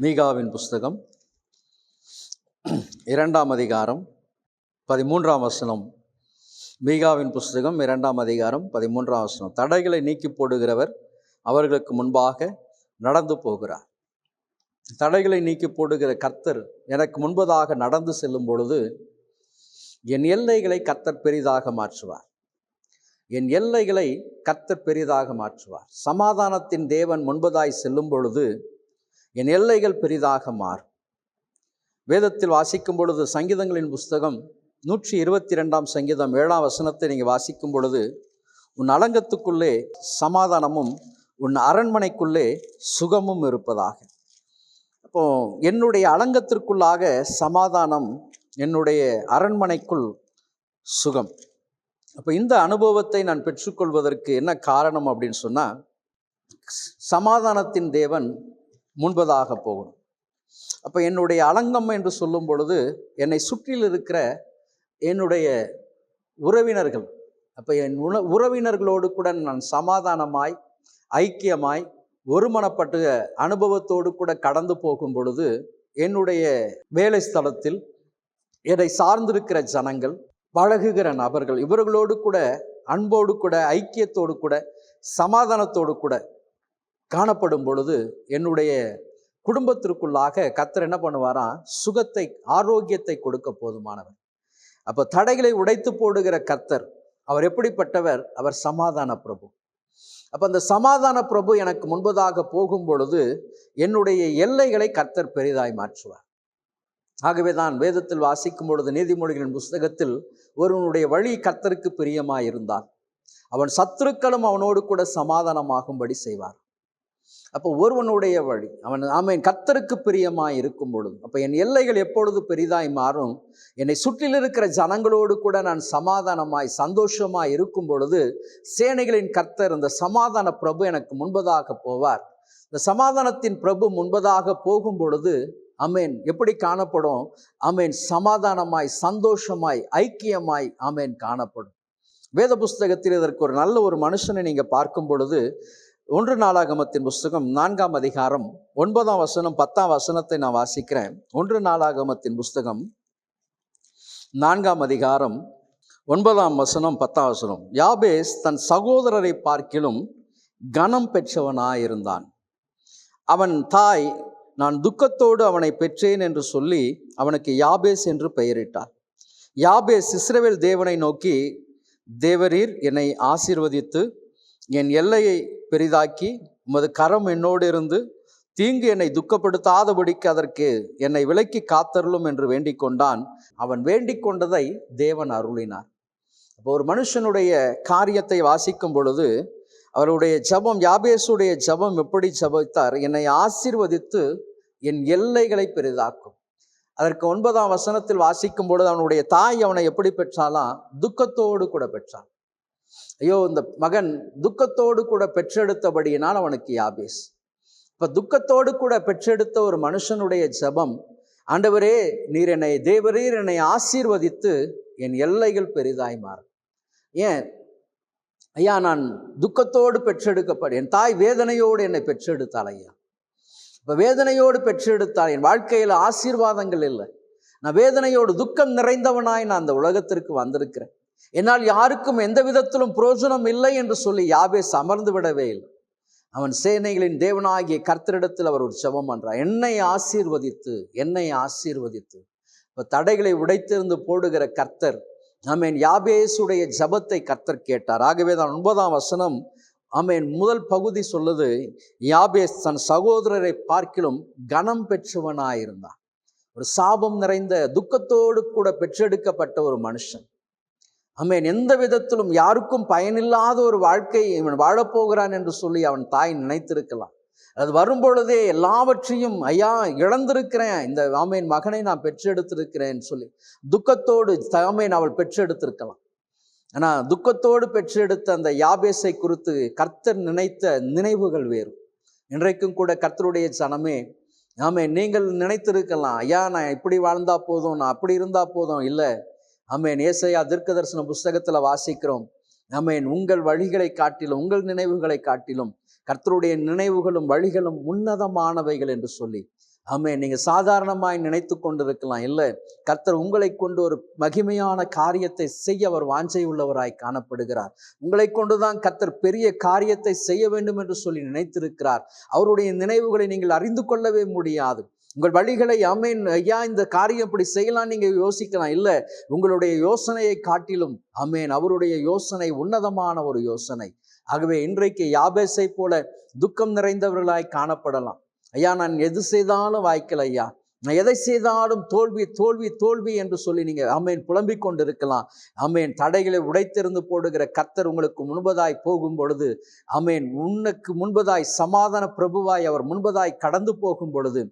மீகாவின் புஸ்தகம் இரண்டாம் அதிகாரம் பதிமூன்றாம் வசனம். மீகாவின் புஸ்தகம் இரண்டாம் அதிகாரம் பதிமூன்றாம் வசனம். தடைகளை நீக்கி போடுகிறவர் அவர்களுக்கு முன்பாக நடந்து போகிறார். தடைகளை நீக்கி போடுகிற கர்த்தர் எனக்கு முன்பதாக நடந்து செல்லும் பொழுது என் எல்லைகளை கர்த்தர் பெரிதாக மாற்றுவார். என் எல்லைகளை கர்த்தர் பெரிதாக மாற்றுவார். சமாதானத்தின் தேவன் முன்பதாய் செல்லும் பொழுது என் எல்லைகள் பெரிதாக மாறும். வேதத்தில் வாசிக்கும் பொழுது சங்கீதங்களின் புஸ்தகம் நூற்றி இருபத்தி ரெண்டாம் சங்கீதம் ஏழாம் வசனத்தை நீங்கள் வாசிக்கும் பொழுது உன் அலங்கத்துக்குள்ளே சமாதானமும் உன் அரண்மனைக்குள்ளே சுகமும் இருப்பதாக. அப்போ என்னுடைய அலங்கத்திற்குள்ளாக சமாதானம் என்னுடைய அரண்மனைக்குள் சுகம். அப்போ இந்த அனுபவத்தை நான் பெற்றுக்கொள்வதற்கு என்ன காரணம் அப்படின்னு சொன்னால் சமாதானத்தின் தேவன் முன்பதாக போகணும். அப்போ என்னுடைய அலங்கம் என்று சொல்லும் பொழுது என்னை சுற்றில் இருக்கிற என்னுடைய உறவினர்கள் அப்போ என் உண உறவினர்களோடு கூட நான் சமாதானமாய் ஐக்கியமாய் ஒருமனப்பட்ட அனுபவத்தோடு கூட கடந்து போகும் பொழுது என்னுடைய வேலை ஸ்தலத்தில் என்னை சார்ந்திருக்கிற ஜனங்கள் பழகுகிற நபர்கள் இவர்களோடு கூட அன்போடு கூட ஐக்கியத்தோடு கூட சமாதானத்தோடு கூட காணப்படும் பொழுது என்னுடைய குடும்பத்திற்குள்ளாக கத்தர் என்ன பண்ணுவாராம் சுகத்தை ஆரோக்கியத்தை கொடுக்க போதுமானவர். அப்போ தடைகளை உடைத்து போடுகிற கத்தர் அவர் எப்படிப்பட்டவர்? அவர் சமாதான பிரபு. அப்போ அந்த சமாதான பிரபு எனக்கு முன்பதாக போகும் பொழுது என்னுடைய எல்லைகளை கர்த்தர் பெரிதாய் மாற்றுவார். ஆகவே தான் வேதத்தில் வாசிக்கும் பொழுது நீதிமொழிகளின் புஸ்தகத்தில் ஒருவனுடைய வழி கர்த்தருக்கு பிரியமாய் இருந்தான் அவன் சத்துருக்களும் அவனோடு கூட சமாதானமாகும்படி செய்வார். அப்போ ஒருவனுடைய வழி அவன் ஆமேன் கர்த்தருக்கு பிரியமாய் இருக்கும் பொழுது அப்போ என் எல்லைகள் எப்பொழுது பெரிதாய் மாறும் என்னை சுற்றில் இருக்கிற ஜனங்களோடு கூட நான் சமாதானமாய் சந்தோஷமாய் இருக்கும் பொழுது சேனைகளின் கர்த்தர் இந்த சமாதான பிரபு எனக்கு முன்பதாக போவார். இந்த சமாதானத்தின் பிரபு முன்பதாக போகும் பொழுது அமேன் எப்படி காணப்படும்? அமேன் சமாதானமாய் சந்தோஷமாய் ஐக்கியமாய் அமேன் காணப்படும். வேத புஸ்தகத்தில் இதற்கு ஒரு நல்ல ஒரு மனுஷனை நீங்கள் பார்க்கும் பொழுது ஒன்று நாளாகமத்தின் புஸ்தகம் நான்காம் அதிகாரம் ஒன்பதாம் வசனம் பத்தாம் வசனத்தை நான் வாசிக்கிறேன். ஒன்று நாளாகமத்தின் புஸ்தகம் நான்காம் அதிகாரம் ஒன்பதாம் வசனம் பத்தாம் வசனம். யாபேஸ் தன் சகோதரரை பார்க்கிலும் கனம் பெற்றவனாயிருந்தான். அவன் தாய் நான் துக்கத்தோடு அவனை பெற்றேன் என்று சொல்லி அவனுக்கு யாபேஸ் என்று பெயரிட்டார் யாபேஸ் இஸ்ரேவேல் தேவனை நோக்கி தேவரீர் என்னை ஆசீர்வதித்து என் எல்லையை பெரிதாக்கி உமது கரம் என்னோடு இருந்து தீங்கு என்னை துக்கப்படுத்தாதபடிக்கு அதற்கு என்னை விலக்கி காத்தருளும் என்று வேண்டிக் கொண்டான் அவன் வேண்டிக் கொண்டதை தேவன் அருளினார். அப்போ ஒரு மனுஷனுடைய காரியத்தை வாசிக்கும் பொழுது அவருடைய ஜபம் யாபேசுடைய ஜபம் எப்படி ஜபித்தார்? என்னை ஆசீர்வதித்து என் எல்லைகளை பெரிதாக்கும். அதற்கு ஒன்பதாம் வசனத்தில் வாசிக்கும் பொழுது அவனுடைய தாய் அவனை எப்படி பெற்றாலாம் துக்கத்தோடு கூட பெற்றான். ஐயோ இந்த மகன் துக்கத்தோடு கூட பெற்றெடுத்தபடியினால் அவனுக்கு யாபேஸ். இப்போ துக்கத்தோடு கூட பெற்றெடுத்த ஒரு மனுஷனுடைய ஜபம் ஆண்டவரே நீர் என்னை தேவரீர் என்னை ஆசீர்வதித்து என் எல்லைகள் பெரிதாய் மாறும் ஏன்? ஐயா நான் துக்கத்தோடு பெற்றெடுக்கப்பட என் தாய் வேதனையோடு என்னை பெற்றெடுத்தாள் ஐயா. இப்போ வேதனையோடு பெற்றெடுத்தாள் என் வாழ்க்கையில் ஆசீர்வாதங்கள் இல்லை. நான் வேதனையோடு துக்கம் நிறைந்தவனாய் நான் அந்த உலகத்திற்கு வந்திருக்கிறேன். என்னால் யாருக்கும் எந்த விதத்திலும் புரோஜனம் இல்லை என்று சொல்லி யாபேஸ் அமர்ந்து விடவே இல்லை. அவன் சேனைகளின் தேவனாகிய கர்த்தரிடத்தில் அவர் ஒரு செபம் பண்றார். என்னை ஆசீர்வதித்து என்னை ஆசீர்வதித்து. இப்போ தடைகளை உடைத்திருந்து போடுகிற கர்த்தர் ஆமேன் யாபேசுடைய ஜபத்தை கர்த்தர் கேட்டார். ஆகவே தான் ஒன்பதாம் வசனம் ஆமேன் முதல் பகுதி சொல்லுது யாபேஸ் தன் சகோதரரை பார்க்கிலும் கனம் பெற்றவனாயிருந்தான். ஒரு சாபம் நிறைந்த துக்கத்தோடு கூட பெற்றெடுக்கப்பட்ட ஒரு மனுஷன். அமேன் எந்த விதத்திலும் யாருக்கும் பயனில்லாத ஒரு வாழ்க்கை இவன் வாழப்போகிறான் என்று சொல்லி அவன் தாய் நினைத்திருக்கலாம். அது வரும்பொழுதே எல்லாவற்றையும் ஐயா இழந்திருக்கிறேன். இந்த ஆமேன் மகனை நான் பெற்றெடுத்திருக்கிறேன் சொல்லி துக்கத்தோடு தாமையின் அவள் பெற்றெடுத்திருக்கலாம். ஆனால் துக்கத்தோடு பெற்றெடுத்த அந்த யாபேசை குறித்து கர்த்தர் நினைத்த நினைவுகள் வேறு. இன்றைக்கும் கூட கர்த்தருடைய சனமே ஆமே நீங்கள் நினைத்திருக்கலாம். ஐயா நான் இப்படி வாழ்ந்தா போதும் நான் அப்படி இருந்தா போதும். இல்லை ஆமேன். ஏசையா தீர்க்க தரிசன புஸ்தகத்தில் வாசிக்கிறோம். அமேன் உங்கள் வழிகளை காட்டிலும் உங்கள் நினைவுகளை காட்டிலும் கர்த்தருடைய நினைவுகளும் வழிகளும் உன்னதமானவைகள் என்று சொல்லி. ஆமே நீங்க சாதாரணமாய் நினைத்து கொண்டிருக்கலாம். இல்லை கர்த்தர் உங்களை கொண்டு ஒரு மகிமையான காரியத்தை செய்ய அவர் வாஞ்சை உள்ளவராய் காணப்படுகிறார். உங்களை கொண்டுதான் கர்த்தர் பெரிய காரியத்தை செய்ய வேண்டும் என்று சொல்லி நினைத்திருக்கிறார். அவருடைய நினைவுகளை நீங்கள் அறிந்து கொள்ளவே முடியாது. உங்கள் வழிகளை அமேன் ஐயா இந்த காரியம் இப்படி செய்யலாம் நீங்க யோசிக்கலாம். இல்லை உங்களுடைய யோசனையை காட்டிலும் அமேன் அவருடைய யோசனை உன்னதமான ஒரு யோசனை. ஆகவே இன்றைக்கு யாபேசை போல துக்கம் நிறைந்தவர்களாய் காணப்படலாம். ஐயா நான் எது செய்தாலும் வாய்க்கல ஐயா. நான் எதை செய்தாலும் தோல்வி தோல்வி தோல்வி என்று சொல்லி நீங்க அமேன் புலம்பிக் கொண்டிருக்கலாம். அமேன் தடைகளை உடைத்திருந்து போடுகிற கத்தர் உங்களுக்கு முன்பதாய் போகும் பொழுது அமேன் உன்னுக்கு முன்பதாய் சமாதான பிரபுவாய் அவர் முன்பதாய் கடந்து போகும் பொழுது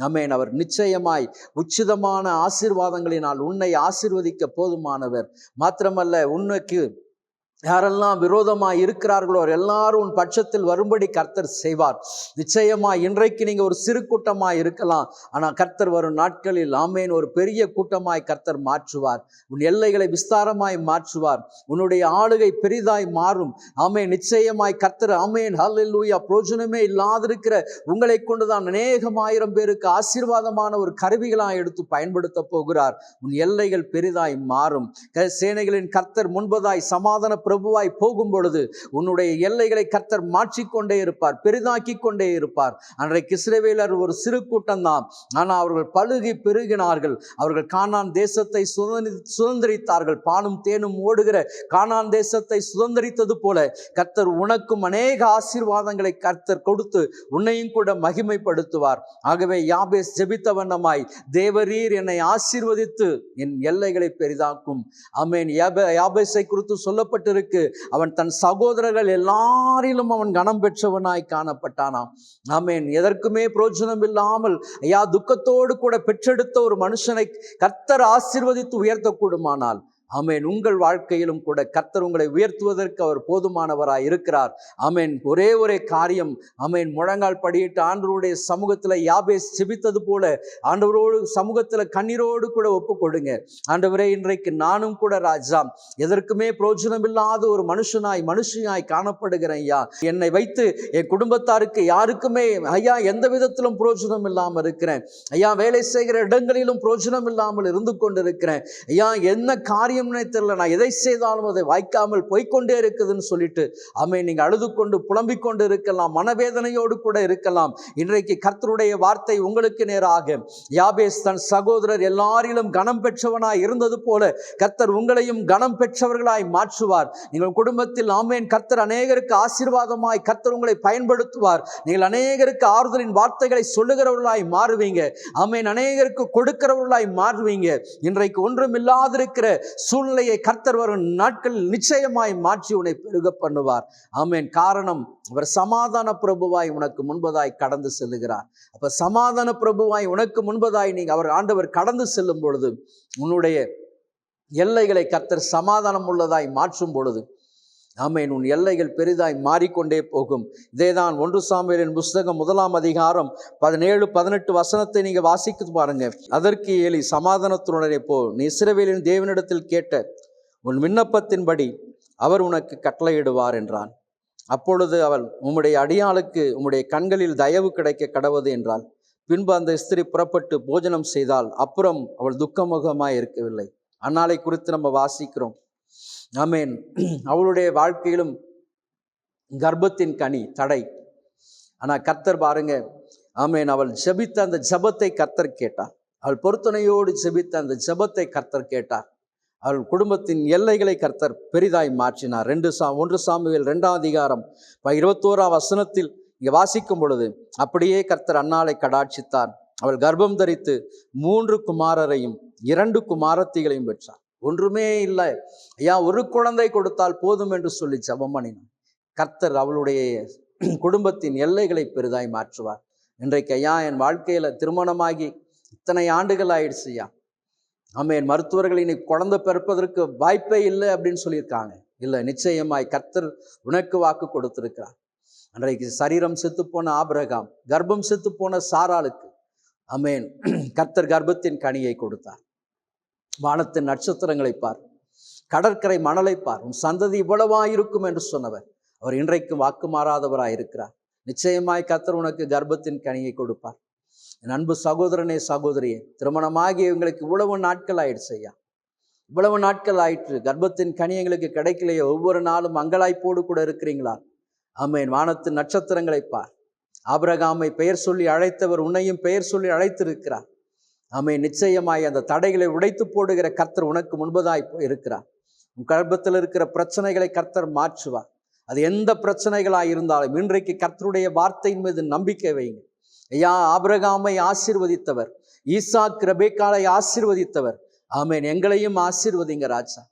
அமேன் அவர் நிச்சயமாய் உச்சிதமான ஆசீர்வாதங்களினால் உன்னை ஆசிர்வதிக்க போதுமானவர். மாத்திரமல்ல உன்னைக்கு யாரெல்லாம் விரோதமாய் இருக்கிறார்களோ அவர் எல்லாரும் உன் பட்சத்தில் வரும்படி கர்த்தர் செய்வார். நிச்சயமா இன்றைக்கு நீங்க ஒரு சிறு கூட்டமாய் இருக்கலாம். ஆனா கர்த்தர் வரும் நாட்களில் ஆமேன் ஒரு பெரிய கூட்டமாய் கர்த்தர் மாற்றுவார். உன் எல்லைகளை விஸ்தாரமாய் மாற்றுவார். உன்னுடைய ஆளுகை பெரிதாய் மாறும். ஆமேன் நிச்சயமாய் கர்த்தர் ஆமேன் ஹல்லேலூயா பிரோஜனமே இல்லாதிருக்கிற உங்களை கொண்டுதான் அநேகமாயிரம் பேருக்கு ஆசீர்வாதமான ஒரு கருவிகளாக எடுத்து பயன்படுத்த போகிறார். உன் எல்லைகள் பெரிதாய் மாறும். சேனைகளின் கர்த்தர் முன்பதாய் சமாதான பிரபுவாய் போகும் பொழுது உன்னுடைய எல்லைகளை கர்த்தர் மாற்றிக்கொண்டே இருப்பார் பெரிதாக்கி கொண்டே இருப்பார். அன்றைக்கு இஸ்ரேவேலர் ஒரு சிறு கூட்டம் தான் ஆனால் அவர்கள் பழுகி பெருகினார்கள். அவர்கள் கானான் தேசத்தை சுதந்திரித்தார்கள். பாலும் தேனும் ஓடுகிற கானான் தேசத்தை சுதந்திரித்தது போல கர்த்தர் உனக்கும் அநேக ஆசீர்வாதங்களை கர்த்தர் கொடுத்து உன்னையும் கூட மகிமைப்படுத்துவார். ஆகவே யாபேஸ் ஜெபித்த வண்ணமாய் தேவரீர் என்னை ஆசீர்வதித்து என் எல்லைகளை பெரிதாக்கும். அமேன் யாபே யாபேஸை குறித்து சொல்லப்பட்டிருக்கு அவன் தன் சகோதரர்கள் எல்லாரிலும் அவன் கனம் பெற்றவனாய் காணப்பட்டானாம். ஆமென். எதற்குமே பிரோஜனம் இல்லாமல் ஐயா துக்கத்தோடு கூட பெற்றெடுத்த ஒரு மனுஷனை கர்த்தர் ஆசிர்வதித்து உயர்த்தக்கூடுமானால் ஆமென். உங்கள் வாழ்க்கையிலும் கூட கர்த்தர் உங்களை உயர்த்துவதற்கு அவர் போதுமானவராய் இருக்கிறார். ஆமென். ஒரே ஒரே காரியம். ஆமென். முழங்கால் படியிட்டு ஆண்டவருடைய சமூகத்தில் யாபே செபித்தது போல ஆண்டவரோடு சமூகத்தில் கண்ணீரோடு கூட ஒப்பு கொடுங்க ஆண்டவரே இன்றைக்கு நானும் கூட ராஜா. எதற்குமே பிரோஜனம் இல்லாத ஒரு மனுஷனாய் மனுஷனாய் காணப்படுகிறேன் ஐயா. என்னை வைத்து என் குடும்பத்தாருக்கு யாருக்குமே ஐயா எந்த விதத்திலும் பிரோஜனம் இல்லாமல் இருக்கிறேன். ஐயா வேலை செய்கிற இடங்களிலும் பிரோஜனம் இல்லாமல் இருந்து கொண்டிருக்கிறேன். ஐயா என்ன காரியம் காரியம்னே தெரில நான் எதை செய்தாலும் அதை வாய்க்காமல் போய்கொண்டே இருக்குதுன்னு சொல்லிட்டு அம்மை நீங்கள் அழுது கொண்டு புலம்பிக் கொண்டு இருக்கலாம் மனவேதனையோடு கூட இருக்கலாம். இன்றைக்கு கர்த்தருடைய வார்த்தை உங்களுக்கு நேராக. யாபேஸ் தன் சகோதரர் எல்லாரிலும் கனம் பெற்றவனாய் இருந்தது போல கர்த்தர் உங்களையும் கனம் பெற்றவர்களாய் மாற்றுவார். நீங்கள் குடும்பத்தில் ஆமேன் கர்த்தர் அநேகருக்கு ஆசீர்வாதமாய் கர்த்தர் உங்களை பயன்படுத்துவார். நீங்கள் அநேகருக்கு ஆறுதலின் வார்த்தைகளை சொல்லுகிறவர்களாய் மாறுவீங்க. ஆமேன் அநேகருக்கு கொடுக்கிறவர்களாய் மாறுவீங்க. இன்றைக்கு ஒன்றும் இல்லாதிருக்கிற சூழ்நிலையை கர்த்தர் வரும் நாட்களில் நிச்சயமாய் மாற்றி உன்னை பெருக பண்ணுவார். ஆமேன். காரணம் அவர் சமாதான பிரபுவாய் உனக்கு முன்பதாய் கடந்து செல்லுகிறார். அப்ப சமாதான பிரபுவாய் உனக்கு முன்பதாய் நீங்க அவர் ஆண்டவர் கடந்து செல்லும் பொழுது உன்னுடைய எல்லைகளை கர்த்தர் சமாதானம் உள்ளதாய் மாற்றும் பொழுது ஆமென் உன் எல்லைகள் பெரிதாய் மாறிக்கொண்டே போகும். இதேதான் ஒன்று சாமியலின் புஸ்தகம் முதலாம் அதிகாரம் பதினேழு பதினெட்டு வசனத்தை நீங்கள் வாசித்து பாருங்க. அதற்கு ஏலி சமாதானத்துடனே போ. நீ இஸ்ரவேலின் தேவனிடத்தில் கேட்ட உன் விண்ணப்பத்தின்படி அவர் உனக்கு கட்டளையிடுவார் என்றான். அப்பொழுது அவள் உம்முடைய அடியாளுக்கு உம்முடைய கண்களில் தயவு கிடைக்க கடவது என்றாள். பின்பு அந்த ஸ்திரீ புறப்பட்டு போஜனம் செய்தால் அப்புறம் அவள் துக்கமுகமாய் இருக்கவில்லை. அந்நாளை குறித்து நம்ம வாசிக்கிறோம். ஆமேன். அவளுடைய வாழ்க்கையிலும் கர்ப்பத்தின் கனி தடை. ஆனால் கர்த்தர் பாருங்க. ஆமேன். அவள் ஜெபித்த அந்த ஜெபத்தை கர்த்தர் கேட்டார். அவள் பொருத்தனையோடு ஜெபித்த அந்த ஜெபத்தை கர்த்தர் கேட்டார். அவள் குடும்பத்தின் எல்லைகளை கர்த்தர் பெரிதாய் மாற்றினார். ரெண்டு சா ஒன்று சாமியில் ரெண்டாம் அதிகாரம் ப- இருபத்தோராம் வசனத்தில் இங்கே வாசிக்கும் பொழுது அப்படியே கர்த்தர் அன்னாலை கடாட்சித்தார். அவள் கர்ப்பம் தரித்து மூன்று குமாரரையும் இரண்டு குமாரத்திகளையும் பெற்றார். ஒன்றுமே இல்லை. ஐயா ஒரு குழந்தை கொடுத்தால் போதும் என்று சொல்லி ஜெபம் பண்ணினான் கர்த்தர் அவளுடைய குடும்பத்தின் எல்லைகளை பெரிதாய் மாற்றுவார். இன்றைக்கு ஐயா என் வாழ்க்கையில திருமணமாகி இத்தனை ஆண்டுகள் ஆயிடுச்சு ஐயா. ஆமாம் என் மருத்துவர்கள் இனி குழந்தை பிறப்பதற்கு வாய்ப்பே இல்லை அப்படின்னு சொல்லியிருக்காங்க. இல்லை நிச்சயமாய் கர்த்தர் உனக்கு வாக்கு கொடுத்திருக்கிறார். அன்றைக்கு சரீரம் செத்துப்போன ஆபிரகாம் கர்ப்பம் செத்துப்போன சாராளுக்கு அமேன் கர்த்தர் கர்ப்பத்தின் கனியை கொடுத்தார். வானத்தின் நட்சத்திரங்களை பார். கடற்கரை மணலை பார். உன் சந்ததி இவ்வளவாயிருக்கும் என்று சொன்னவர். அவர் இன்றைக்கும் வாக்கு மாறாதவராயிருக்கிறார். நிச்சயமாய் கத்தர் உனக்கு கர்ப்பத்தின் கனியை கொடுப்பார். என் அன்பு சகோதரனே சகோதரியே திருமணமாகி எங்களுக்கு இவ்வளவு நாட்கள் ஆயிடுச்சு ஐயா. இவ்வளவு நாட்கள் ஆயிற்று கர்ப்பத்தின் கனி எங்களுக்கு கிடைக்கலையே. ஒவ்வொரு நாளும் மங்களாய்ப்போடு கூட இருக்கிறீங்களா? ஆமேன். வானத்து நட்சத்திரங்களை பார். ஆபிரகாமை பெயர் சொல்லி அழைத்தவர் உன்னையும் பெயர் சொல்லி அழைத்திருக்கிறார். ஆமே நிச்சயமாய் அந்த தடைகளை உடைத்து போடுகிற கர்த்தர் உனக்கு முன்பதாய் இருக்கிறார். உன் கர்ப்பத்தில் இருக்கிற பிரச்சனைகளை கர்த்தர் மாற்றுவார். அது எந்த பிரச்சனைகளாக இருந்தாலும் இன்றைக்கு கர்த்தருடைய வார்த்தையின் மீது நம்பிக்கை வைங்க ஐயா ஆபிரகாமை ஆசீர்வதித்தவர். ஈசாக் ரெபேக்காலை ஆசீர்வதித்தவர். ஆமேன். எங்களையும் ஆசீர்வதிங்க ராஜா.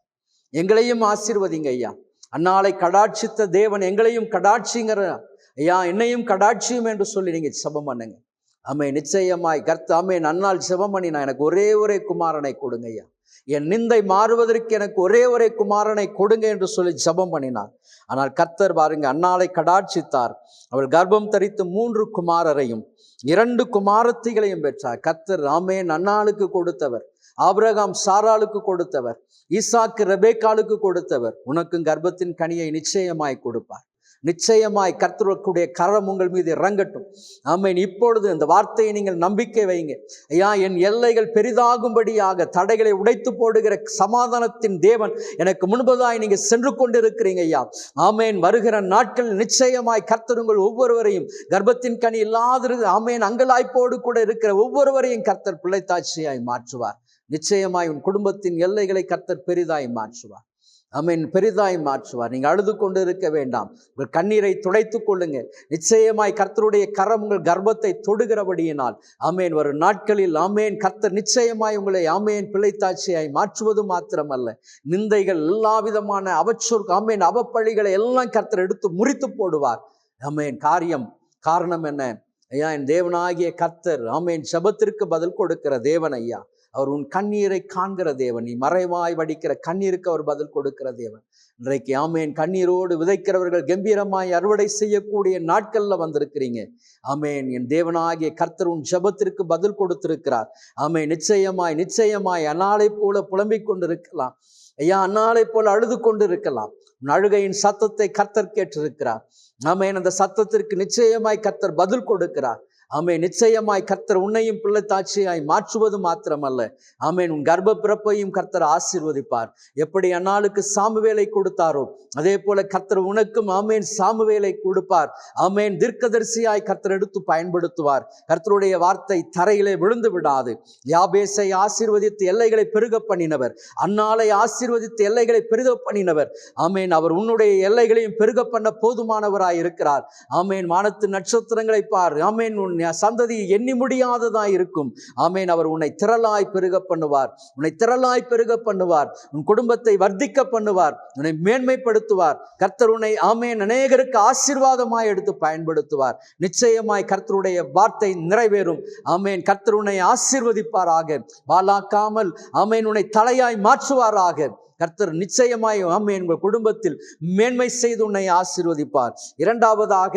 எங்களையும் ஆசீர்வதிங்க ஐயா. அன்னாலை கடாட்சித்த தேவன் எங்களையும் கடாட்சிங்கிற ஐயா என்னையும் கடாட்சியும் என்று சொல்லி நீங்கள் சபம் பண்ணுங்க. ஆமே நிச்சயமாய் கர்த்த ஆமே நன்னால் ஜெபம் பண்ணினா எனக்கு ஒரே ஒரே குமாரனை கொடுங்க ஐயா என் நிந்தை மாறுவதற்கு எனக்கு ஒரே ஒரே குமாரனை கொடுங்க என்று சொல்லி ஜெபம் பண்ணினார். ஆனால் கர்த்தர் பாருங்க அன்னாலை கடாட்சித்தார். அவள் கர்ப்பம் தரித்து மூன்று குமாரரையும் இரண்டு குமாரத்திகளையும் பெற்றார். கர்த்தர் ஆமேன். அன்னாளுக்கு கொடுத்தவர். ஆபிரகாம் சாராளுக்கு கொடுத்தவர். ஈசாக்கு ரெபேக்காலுக்கு கொடுத்தவர். உனக்கும் கர்ப்பத்தின் கனியை நிச்சயமாய் கொடுப்பார். நிச்சயமாய் கர்த்தருடைய கரம் உங்கள் மீது இறங்கட்டும். ஆமேன். இப்பொழுது இந்த வார்த்தையை நீங்கள் நம்பிக்கை வைங்க ஐயா என் எல்லைகள் பெரிதாகும்படியாக தடைகளை உடைத்து போடுகிற சமாதானத்தின் தேவன் எனக்கு முன்பதாய் நீங்கள் சென்று கொண்டிருக்கிறீங்க ஐயா. ஆமேன். வருகிற நாட்கள் நிச்சயமாய் கர்த்தர் உங்கள் ஒவ்வொருவரையும் கர்ப்பத்தின் கனி இல்லாத ஆமேன். அங்கலாய்ப்போடு கூட இருக்கிற ஒவ்வொருவரையும் கர்த்தர் பிள்ளைத்தாட்சியாய் மாற்றுவார். நிச்சயமாய் உன் குடும்பத்தின் எல்லைகளை கர்த்தர் பெரிதாய் மாற்றுவார். அமீன் பெரிதாய் மாற்றுவார். நீங்கள் அழுது கொண்டு இருக்க வேண்டாம். உங்கள் கண்ணீரை துடைத்துக் கொள்ளுங்க நிச்சயமாய் கர்த்தருடைய கரம் உங்கள் கர்ப்பத்தை தொடுகிறபடியினால். ஆமேன். வரும் நாட்களில் ஆமேன். கர்த்தர் நிச்சயமாய் உங்களை ஆமேன். பிழைத்தாட்சியாய் மாற்றுவது மாத்திரமல்ல. நிந்தைகள் எல்லா விதமான அவச்சொல் ஆமேன். அவப்பழிகளை எல்லாம் கர்த்தர் எடுத்து முறித்து போடுவார். ஆமேன். காரியம் காரணம் என்ன? ஐயா என் தேவனாகிய கர்த்தர் ஆமேன். சபத்திற்கு பதில் கொடுக்கிற தேவன் ஐயா. அவர் உன் கண்ணீரை காண்கிற தேவன். நீ மறைவாய் வடிக்கிற கண்ணீருக்கு அவர் பதில் கொடுக்கிற தேவன். இன்றைக்கு ஆமேன். கண்ணீரோடு விதைக்கிறவர்கள் கம்பீரமாய் அறுவடை செய்யக்கூடிய நாட்கள்ல வந்திருக்கிறீங்க. ஆமேன். என் தேவனாகிய கர்த்தர் உன் ஜபத்திற்கு பதில் கொடுத்திருக்கிறார். ஆமே நிச்சயமாய் நிச்சயமாய் அந்நாளை போல புலம்பிக் கொண்டிருக்கலாம். ஐயா அந்நாளை போல அழுது கொண்டு இருக்கலாம் உன் அழுகையின் சத்தத்தை கர்த்தர் கேட்டிருக்கிறார். ஆமேன். அந்த சத்தத்திற்கு நிச்சயமாய் கர்த்தர் பதில் கொடுக்கிறார். ஆமே நிச்சயமாய் கர்த்தர் உன்னையும் பிள்ளைத்தாட்சியாய் மாற்றுவது மாத்திரமல்ல. ஆமேன். உன் கர்ப்ப பிறப்பையும் கர்த்தர் ஆசீர்வதிப்பார். எப்படி அந்நாளுக்கு சாமுவேலை கொடுத்தாரோ அதே போல கர்த்தர் உனக்கும் ஆமேன் சாமுவேலை கொடுப்பார். ஆமேன். தீர்க்கதரிசியாய் கர்த்தர் எடுத்து பயன்படுத்துவார். கர்த்தருடைய வார்த்தை தரையிலே விழுந்து விடாது. யாபேசை ஆசீர்வதித்து எல்லைகளை பெருக பண்ணினவர். அன்னாலை ஆசீர்வதித்து எல்லைகளை பெருக பண்ணினவர். ஆமேன். அவர் உன்னுடைய எல்லைகளையும் பெருக பண்ண போதுமானவராய் இருக்கிறார் ஆமேன். வானத்து நட்சத்திரங்களை பார். ஆமேன். உன் சந்ததி எண்ணி முடியாததாய் இருக்கும். ஆமேன். அவர் உன்னை திரளாய் பெருக பண்ணுவார். உன்னை திரளாய் பெருக பண்ணுவார். உன் குடும்பத்தை வர்த்திக்க பண்ணுவார். உன்னை மேன்மைப்படுத்துவார். கர்த்தர் உன்னை ஆமேன் அநேகருக்கு ஆசீர்வாதமாய் எடுத்து பயன்படுத்துவார். நிச்சயமாய் கர்த்தருடைய வார்த்தை நிறைவேறும். ஆமேன். கர்த்தர் உன்னை ஆசீர்வதிப்பாராக. வாலாக்காமல் ஆமேன் உன்னை தலையாய் மாற்றுவாராக. கர்த்தர் நிச்சயமாய் ஆமேன் எங்கள் குடும்பத்தில் மேன்மை செய்து உன்னை ஆசீர்வதிப்பார். இரண்டாவதாக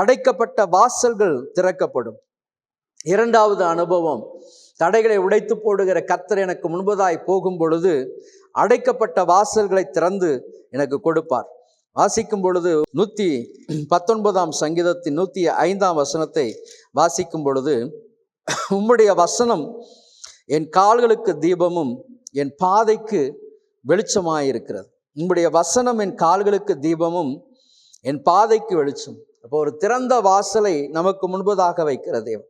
அடைக்கப்பட்ட வாசல்கள் திறக்கப்படும். இரண்டாவது அனுபவம் தடைகளை உடைத்து போடுகிற கர்த்தர் எனக்கு முன்பதாய் போகும் பொழுது அடைக்கப்பட்ட வாசல்களை திறந்து எனக்கு கொடுப்பார். வாசிக்கும் பொழுது நூற்றி பத்தொன்பதாம் சங்கீதத்தின் நூற்றி ஐந்தாம் வசனத்தை வாசிக்கும் பொழுது உம்முடைய வசனம் என் கால்களுக்கு தீபமும் என் பாதைக்கு வெளிச்சமாக இருக்கிறது உங்களுடைய வசனம் என் கால்களுக்கு தீபமும் என் பாதைக்கு வெளிச்சம். அப்போ ஒரு திறந்த வாசலை நமக்கு முன்பதாக வைக்கிற தேவன்.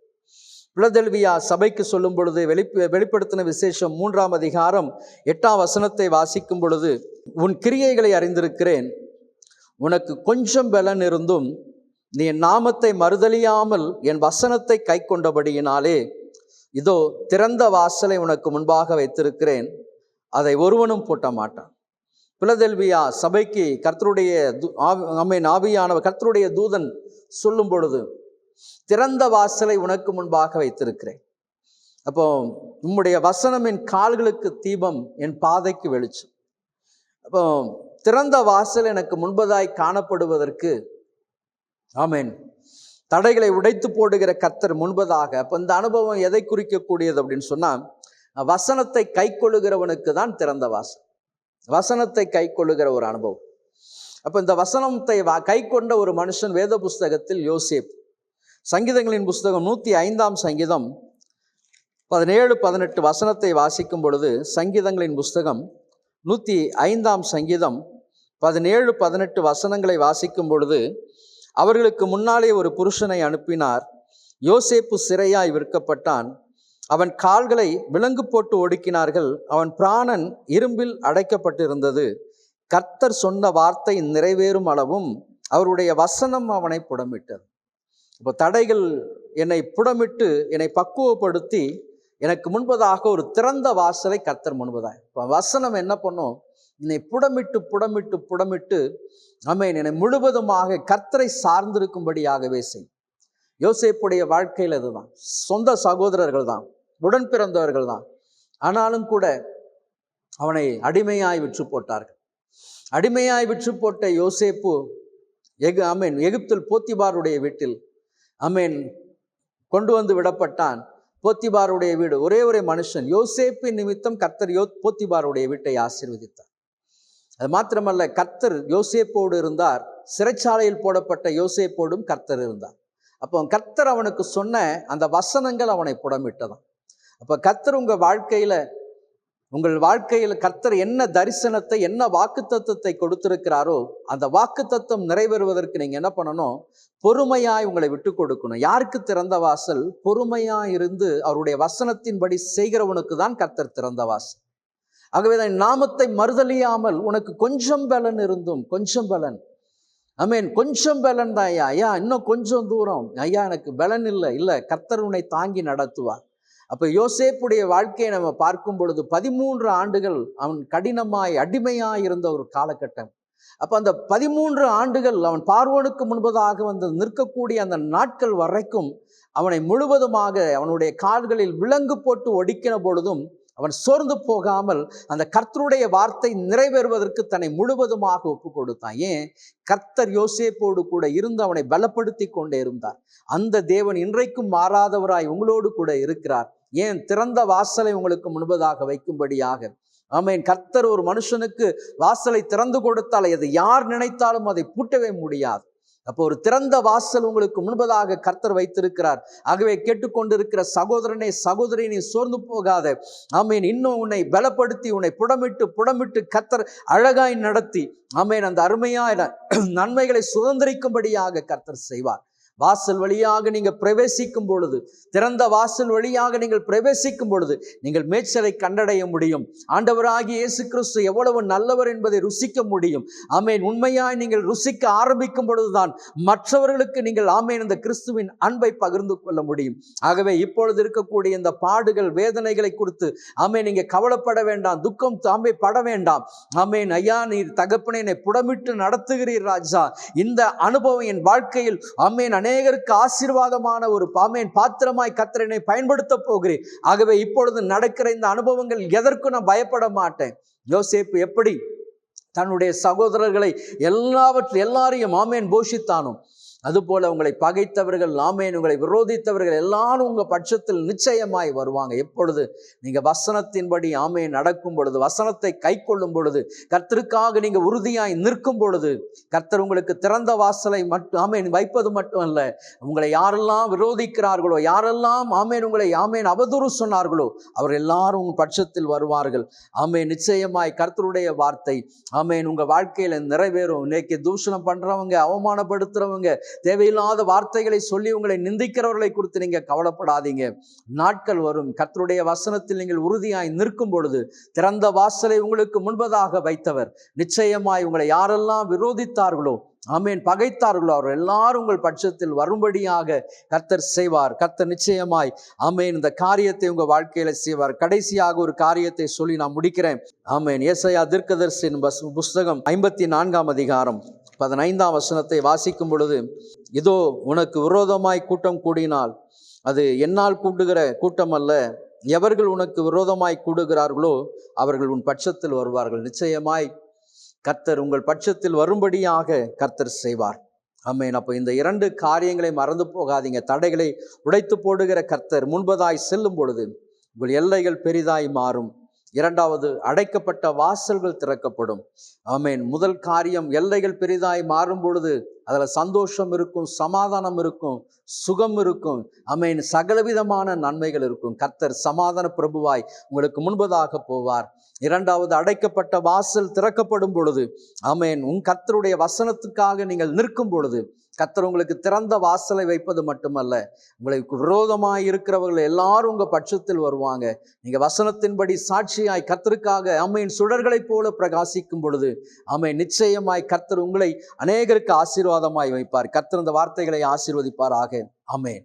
பிளதெல்வியா சபைக்கு சொல்லும் பொழுது வெளி வெளிப்படுத்தின விசேஷம் மூன்றாம் அதிகாரம் எட்டாம் வசனத்தை வாசிக்கும் பொழுது உன் கிரியைகளை அறிந்திருக்கிறேன். உனக்கு கொஞ்சம் பலன் இருந்தும் நீ என் நாமத்தை மறுதலியாமல் என் வசனத்தை கை கொண்டபடியினாலே இதோ திறந்த வாசலை உனக்கு முன்பாக வைத்திருக்கிறேன். அதை ஒருவனும் பூட்ட மாட்டான். பிளதெல்வியா சபைக்கு கர்த்தருடைய நம்மை ஆவியானவர் கர்த்தருடைய தூதன் சொல்லும் பொழுது திறந்த வாசலை உனக்கு முன்பாக வைத்திருக்கிறேன். அப்போ உம்முடைய வசனம் என் கால்களுக்கு தீபம் என் பாதைக்கு வெளிச்சம். அப்போ திறந்த வாசல் எனக்கு முன்பதாய் காணப்படுவதற்கு ஆமேன். தடைகளை உடைத்து போடுகிற கத்தர் முன்பதாக. அப்போ இந்த அனுபவம் எதை குறிக்கக்கூடியது அப்படின்னு சொன்னால் வசனத்தை கை கொள்ளுகிறவனுக்கு தான் திறந்த வாசல். வசனத்தை கை கொள்ளுகிற ஒரு அனுபவம். அப்போ இந்த வசனத்தை கை கொண்ட ஒரு மனுஷன் வேத புஸ்தகத்தில் யோசேப். சங்கீதங்களின் புஸ்தகம் நூற்றி ஐந்தாம் சங்கீதம் பதினேழு பதினெட்டு வசனத்தை வாசிக்கும் பொழுது சங்கீதங்களின் புஸ்தகம் நூற்றி ஐந்தாம் சங்கீதம் பதினேழு பதினெட்டு வசனங்களை வாசிக்கும் பொழுது அவர்களுக்கு முன்னாலே ஒரு புருஷனை அனுப்பினார். யோசேப்பு சிறையாய் விற்கப்பட்டான். அவன் கால்களை விலங்கு போட்டு ஒடுக்கினார்கள். அவன் பிராணன் இரும்பில் அடைக்கப்பட்டிருந்தது. கர்த்தர் சொன்ன வார்த்தை நிறைவேறும் அளவும் அவருடைய வசனம் அவனை புடமிட்டது. இப்போ தடைகள் என்னை புடமிட்டு என்னை பக்குவப்படுத்தி எனக்கு முன்பதாக ஒரு திறந்த வாசலை கர்த்தர் முன்பதாக இப்போ வசனம் என்ன பண்ணும்? என்னை புடமிட்டு புடமிட்டு புடமிட்டு அமேன் என்னை முழுவதுமாக கர்த்தரை சார்ந்திருக்கும்படியாகவே செய். யோசேப்புடைய வாழ்க்கையில் அதுதான். சொந்த சகோதரர்கள் தான் உடன் பிறந்தவர்கள் தான். ஆனாலும் கூட அவனை அடிமையாய் விற்று போட்டார்கள். அடிமையாய் விற்று போட்ட யோசேப்பு எகு அமேன் எகிப்தில் போத்திபாருடைய வீட்டில் அமேன் கொண்டு வந்து விடப்பட்டான். போத்திபாருடைய வீடு ஒரே ஒரே மனுஷன். யோசேப்பின் நிமித்தம் கர்த்தர் யோ போத்திபாருடைய வீட்டை ஆசீர்வதித்தார். அது மாத்திரமல்ல கர்த்தர் யோசேப்போடு இருந்தார். சிறைச்சாலையில் போடப்பட்ட யோசேப்போடும் கர்த்தர் இருந்தார். அப்போ கர்த்தர் அவனுக்கு சொன்ன அந்த வசனங்கள் அவனை புடமிட்டதான் அப்போ கர்த்தர் உங்கள் வாழ்க்கையில் உங்கள் வாழ்க்கையில் கர்த்தர் என்ன தரிசனத்தை என்ன வாக்கு தத்துவத்தை கொடுத்திருக்கிறாரோ அந்த வாக்கு தத்துவம் நிறைவேறுவதற்கு நீங்கள் என்ன பண்ணணும்? பொறுமையாய் உங்களை விட்டு கொடுக்கணும். யாருக்கு திறந்த வாசல்? பொறுமையாய் இருந்து அவருடைய வசனத்தின்படி செய்கிறவனுக்கு தான் கர்த்தர் திறந்த வாசல். ஆகவே தான் நாமத்தை மறுதலியாமல் உனக்கு கொஞ்சம் பலன் இருந்தும் கொஞ்சம் பலன். ஐ மீன் கொஞ்சம் பலன் தான் ஐயா. ஐயா இன்னும் கொஞ்சம் தூரம். ஐயா எனக்கு பலன் இல்லை. இல்லை கர்த்தர் உன்னை தாங்கி நடத்துவார். அப்போ யோசேப்புடைய வாழ்க்கையை நம்ம பார்க்கும் பொழுது பதிமூன்று ஆண்டுகள் அவன் கடினமாய் அடிமையாய் இருந்த ஒரு காலகட்டம். அப்போ அந்த பதிமூன்று ஆண்டுகள் அவன் பார்வோனுக்கு முன்பதாக வந்து நிற்கக்கூடிய அந்த நாட்கள் வரைக்கும் அவனை முழுவதுமாக அவனுடைய கால்களில் விலங்கு போட்டு ஒடிக்கிற பொழுதும் அவன் சோர்ந்து போகாமல் அந்த கர்த்தருடைய வார்த்தை நிறைவேறுவதற்கு தன்னை முழுவதுமாக ஒப்பு கொடுத்தான். ஏன்? கர்த்தர் யோசேப்போடு கூட இருந்து அவனை பலப்படுத்தி கொண்டே இருந்தார். அந்த தேவன் இன்றைக்கும் மாறாதவராய் உங்களோடு கூட இருக்கிறார். ஏன் திறந்த வாசலை உங்களுக்கு முன்பதாக வைக்கும்படியாக? ஆமேன். கர்த்தர் ஒரு மனுஷனுக்கு வாசலை திறந்து கொடுத்தால் அதை யார் நினைத்தாலும் அதை பூட்டவே முடியாது. அப்போ ஒரு திறந்த வாசல் உங்களுக்கு முன்பதாக கர்த்தர் வைத்திருக்கிறார். ஆகவே கேட்டுக்கொண்டிருக்கிற சகோதரனே சகோதரி நீ சோர்ந்து போகாத. ஆமீன். இன்னும் உன்னை பலப்படுத்தி உன்னை புடமிட்டு புடமிட்டு கர்த்தர் அழகாய் நடத்தி ஆமீன் அந்த அருமையான நன்மைகளை சுதந்திரிக்கும்படியாக கர்த்தர் செய்வார். வாசல் வழியாக நீங்கள் பிரவேசிக்கும் பொழுது திறந்த வாசல் வழியாக நீங்கள் பிரவேசிக்கும் பொழுது நீங்கள் மேய்ச்சலை கண்டடைய முடியும். ஆண்டவராகி இயேசு கிறிஸ்து எவ்வளவு நல்லவர் என்பதை ருசிக்க முடியும். ஆமேன். உண்மையாய் நீங்கள் ருசிக்க ஆரம்பிக்கும் பொழுதுதான் மற்றவர்களுக்கு நீங்கள் ஆமேன் இந்த கிறிஸ்துவின் அன்பை பகிர்ந்து கொள்ள முடியும். ஆகவே இப்பொழுது இருக்கக்கூடிய இந்த பாடுகள் வேதனைகளை குறித்து ஆமே நீங்கள் கவலைப்பட வேண்டாம் துக்கம் தாமே பட வேண்டாம். ஆமேன். ஐயா நீர் தகப்பனை என்னை புடமிட்டு நடத்துகிறீர் ராஜா. இந்த அனுபவம் என் வாழ்க்கையில் ஆமேன் அநேகருக்கு ஆசீர்வாதமான ஒரு பாமேன் பாத்திரமாய் கத்திரனை பயன்படுத்த போகிறேன் ஆகவே இப்பொழுது நடக்கிற இந்த அனுபவங்கள் எதற்கும் நான் பயப்பட மாட்டேன். யோசேப்பு எப்படி தன்னுடைய சகோதரர்களை எல்லாவற்றையும் எல்லாரையும் ஆமேன் போஷித்தானோ. அதுபோல உங்களை பகைத்தவர்கள் ஆமேன் உங்களை விரோதித்தவர்கள் எல்லாரும் உங்கள் பட்சத்தில் நிச்சயமாய் வருவாங்க. எப்பொழுது? நீங்கள் வசனத்தின்படி ஆமேன் நடக்கும் பொழுது வசனத்தை கை கொள்ளும் பொழுது கர்த்தருக்காக நீங்கள் உறுதியாய் நிற்கும் பொழுது கர்த்தர் உங்களுக்கு திறந்த வாசலை மட்டும் ஆமேன் வைப்பது மட்டும் அல்ல உங்களை யாரெல்லாம் விரோதிக்கிறார்களோ யாரெல்லாம் ஆமேன் உங்களை ஆமேன் அவதூறு சொன்னார்களோ அவர் எல்லாரும் உங்கள் பட்சத்தில் வருவார்கள். ஆமேன் நிச்சயமாய் கர்த்தருடைய வார்த்தை ஆமேன் உங்கள் வாழ்க்கையில் நிறைவேறும். இன்னைக்கு தூஷணம் பண்ணுறவங்க அவமானப்படுத்துறவங்க தேவையில்லாத வார்த்தைகளை சொல்லி உங்களை நிந்திக்கிறவர்களை குறித்து நீங்க கவலைப்படாதீங்க. நாட்கள் வரும். கர்த்தருடைய வசனத்தில் நீங்கள் உறுதியாய் நிற்கும் பொழுது திறந்த வாசலை உங்களுக்கு முன்பதாக வைத்தவர். நிச்சயமாய் உங்களை யாரெல்லாம் விரோதித்தார்களோ ஆமேன் பகைத்தார்களோ அவர் எல்லாரும் உங்கள் பட்சத்தில் வரும்படியாக கர்த்தர் செய்வார். கர்த்தர் நிச்சயமாய் ஆமேன் இந்த காரியத்தை உங்க வாழ்க்கையில செய்வார். கடைசியாக ஒரு காரியத்தை சொல்லி நான் முடிக்கிறேன். ஆமேன். ஏசையா தீர்க்கதர்சின் புஸ்தகம் ஐம்பத்தி நான்காம் அதிகாரம். பதினைந்தாம் வசனத்தை வாசிக்கும் பொழுது இதோ உனக்கு விரோதமாய் கூட்டம் கூடினால் அது என்னால் கூட்டுகிற கூட்டம் அல்ல எவர்கள் உனக்கு விரோதமாய் கூடுகிறார்களோ அவர்கள் உன் பட்சத்தில் வருவார்கள். நிச்சயமாய் கர்த்தர் உங்கள் பட்சத்தில் வரும்படியாக கர்த்தர் செய்வார். அம்மேன் அப்போ இந்த இரண்டு காரியங்களை மறந்து போகாதீங்க. தடைகளை உடைத்து போடுகிற கர்த்தர் முன்பதாய் செல்லும் பொழுது உங்கள் எல்லைகள் பெரிதாய் மாறும். இரண்டாவது அடைக்கப்பட்ட வாசல்கள் திறக்கப்படும். ஆமேன். முதல் காரியம் எல்லைகள் பெரிதாய் மாறும் பொழுது அதில் சந்தோஷம் இருக்கும் சமாதானம் இருக்கும் சுகம் இருக்கும். ஆமென். சகலவிதமான நன்மைகள் இருக்கும். கர்த்தர் சமாதான பிரபுவாய் உங்களுக்கு முன்பதாக போவார். இரண்டாவது அடைக்கப்பட்ட வாசல் திறக்கப்படும் பொழுது ஆமென். உன் கர்த்தருடைய வசனத்துக்காக நீங்கள் நிற்கும் பொழுது கத்தர் உங்களுக்கு திறந்த வாசலை வைப்பது மட்டுமல்ல உங்களுக்கு விரோதமாக இருக்கிறவர்கள் எல்லாரும் உங்கள் பட்சத்தில் வருவாங்க. நீங்கள் வசனத்தின்படி சாட்சியாய் கத்தருக்காக அம்மையின் சுடர்களைப் போல பிரகாசிக்கும் பொழுது அம்மை நிச்சயமாய் கர்த்தர் உங்களை அநேகருக்கு ஆசீர்வாதமாய் வைப்பார். கர்த்தர் இந்த வார்த்தைகளை ஆக அம்மே